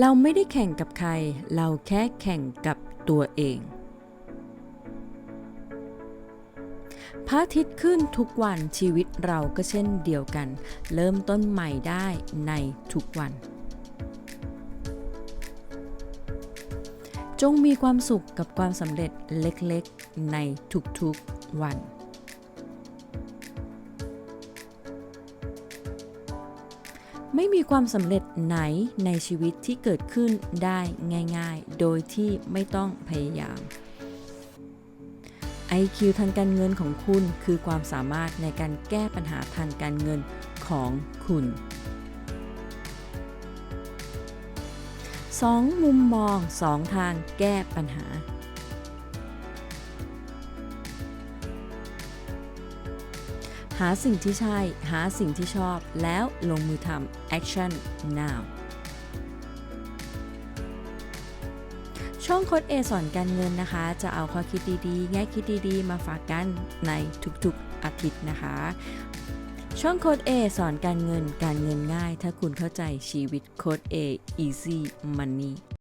เราไม่ได้แข่งกับใคร เราแค่แข่งกับตัวเอง พระอาทิตย์ขึ้นทุกวันชีวิตเราก็เช่นเดียวกัน เริ่มต้นใหม่ได้ในทุกวัน จงมีความสุขกับความสำเร็จเล็กๆในทุกๆวัน ไม่มีความสำเร็จไหนในชีวิตที่เกิดขึ้นได้ง่ายๆ โดยที่ไม่ต้องพยายาม IQ ทางการเงินของคุณคือความสามารถในการแก้ปัญหาทางการเงินของคุณ 2 มุมมอง 2 ทางแก้ปัญหา หาสิ่งที่ใช่ หาสิ่งที่ชอบ แล้วลงมือทำ action now ช่องโค้ด A สอนการเงินนะคะ จะเอาข้อคิดดีๆ แง่คิดดีๆ มาฝากกันในทุกๆอาทิตย์นะคะ ช่องโค้ด A สอนการเงินการเงินง่าย ถ้าคุณเข้าใจชีวิตโค้ด A easy money